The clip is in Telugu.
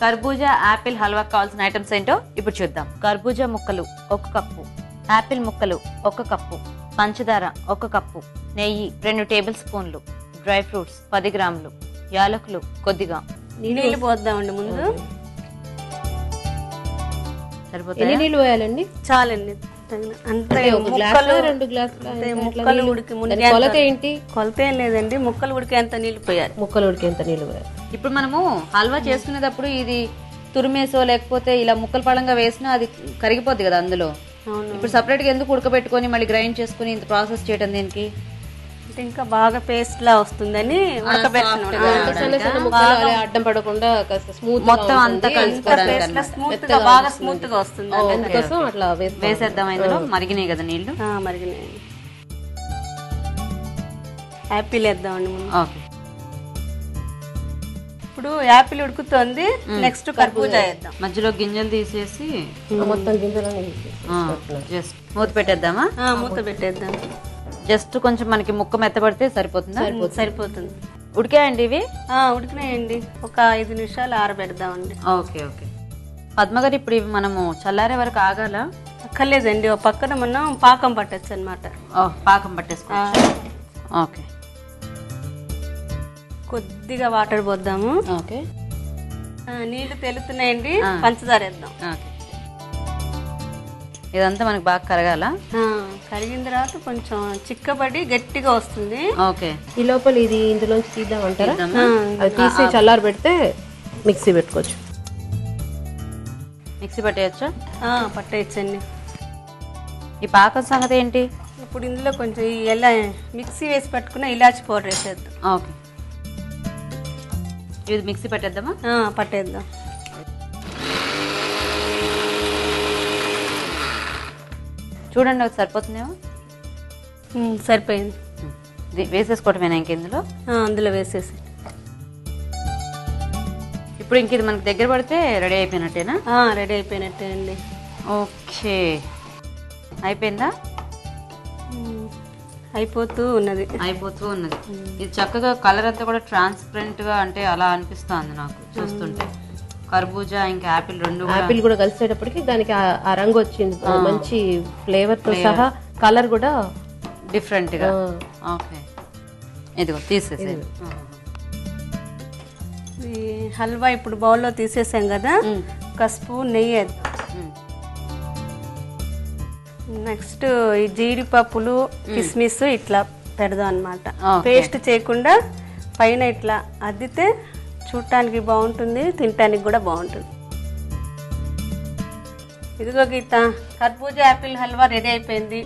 కర్బూజా యాపిల్ హల్వా కావాల్సిన ఐటమ్స్ ఏంటో ఇప్పుడు చూద్దాం. కర్బూజా ముక్కలు ఒక కప్పు యాపిల్ ముక్కలు ఒక కప్పు పంచదార ఒక కప్పు నెయ్యి రెండు టేబుల్ స్పూన్లు డ్రై ఫ్రూట్స్ పది గ్రాములు యాలకులు కొద్దిగా. నీళ్ళు పోద్దామండి ముందు. ఎన్ని సరిపోతాయి? నీళ్ళు పోయాలండి? చాలండి. అంతే ముక్కలు రెండు గ్లాసులు ముక్కలు? ఉడికి కొలత ఏంటి? కొలత ఏం లేదండి ముక్కలు నీళ్ళు పోయాలి. ముక్కలు నీళ్ళు పోయాలి. ఇప్పుడు మనము హల్వా చేసుకునేటప్పుడు ఇది తురిమేసో లేకపోతే ఇలా ముక్కలు పడంగా వేసినా అది కరిగిపోద్ది కదా అందులో? ఇప్పుడు సపరేట్గా ఎందుకు ఉడకబెట్టుకొని మళ్ళీ గ్రైండ్ చేసుకుని ఇంత ప్రాసెస్ చేయడం దీనికి? అంటే ఇంకా బాగా పేస్ట్ లా వస్తుందని అడ్డం పడకుండా మొత్తం అంతా. స్మూత్గా బాగా స్మూత్గా వస్తుంది అందుకోసం అట్లా వేసేద్దాం ఇందులో. మరిగినాయి కదా నీళ్ళు? ఆ, మరిగినాయండి యాపిల్ వేద్దామండి ఓకే. ఇప్పుడు యాపిల్ ఉడుకుతోంది. నెక్స్ట్ కర్బూజా వేద్దాం. మధ్యలో గింజలు తీసేసి మొత్తం తీసేసి. జస్ట్ మూత పెట్టేద్దామా? ఆ, మూత పెట్టేద్దాం. జస్ట్ కొంచెం మనకి ముక్క మెత్తబడితే సరిపోతుందా? సరిపోతుంది. ఉడికాయండి ఇవి? ఆ, ఉడికినాయండి. ఒక ఐదు నిమిషాలు ఆరబెడదామండి. Okay okay. పద్మగారు ఇప్పుడు ఇవి మనము చల్లారే వరకు ఆగాల? అక్కర్లేదండి. ఒక పక్కన మనం పాకం పట్టచ్చు అనమాట పాకం పట్టేసుకోవచ్చు. ఓకే. కొద్దిగా వాటర్ పోద్దాము. ఓకే. నీళ్ళు తెలుతున్నాయండి. పంచదార వేద్దాం ఓకే. ఇదంతా మనకి బాగా కరగాల? కరిగిన తర్వాత కొంచెం చిక్కబడి గట్టిగా వస్తుంది. ఓకే. ఈ లోపల ఇది ఇందులోంచి తీద్దామంటారా తీద్దామా? అది తీసి చల్లారి పెడితే మిక్సీ పెట్టుకోవచ్చు. మిక్సీ పట్టేయచ్చా? ఆ, పట్టేయచ్చండి ఈ పాకం సంగతి ఏంటి? ఇప్పుడు ఇందులో కొంచెం ఈ ఎలా మిక్సీ వేసి పట్టుకున్న ఇలాచి పౌడర్ వేసేద్దాం. ఓకే. ఇది మిక్సీ పెట్టేద్దామా? పట్టేద్దాం. చూడండి అది సరిపోతుందేమో? సరిపోయింది. ఇది వేసేసుకోవటమేనా ఇంక ఇందులో? అందులో వేసేసి. ఇప్పుడు ఇంక ఇది మనకి దగ్గర పడితే రెడీ అయిపోయినట్టేనా? రెడీ అయిపోయినట్టే అండి. ఓకే. అయిపోయిందా? అయిపోతూ ఉన్నది. అయిపోతూ ఉన్నది. ఇది చక్కగా కలర్ అంతా కూడా ట్రాన్స్పరెంట్గా అంటే అలా అనిపిస్తుంది నాకు చూస్తుంటే. కర్బూజా ఇంకా యాపిల్ రెండు కూడా. ఆపిల్ కూడా కలిసేటప్పటికి దానికి ఆ- రంగు వచ్చింది. మంచి ఫ్లేవర్తో సహా కలర్ కూడా డిఫరెంట్గా. ఓకే ఇదిగో తీసేసి ఈ హల్వా ఇప్పుడు బౌల్లో తీసేసాం కదా? ఒక స్పూన్ నెయ్యి. వేద్దాం నెక్స్ట్ ఈ జీడిపప్పులు కిస్మిస్ ఇట్లా పెడదాం అనమాట. పేస్ట్ చేయకుండా పైన ఇట్లా అద్దితే చూడటానికి బాగుంటుంది తినటానికి కూడా బాగుంటుంది. ఇదిగో గీత కర్బూజా యాపిల్ హల్వా రెడీ అయిపోయింది.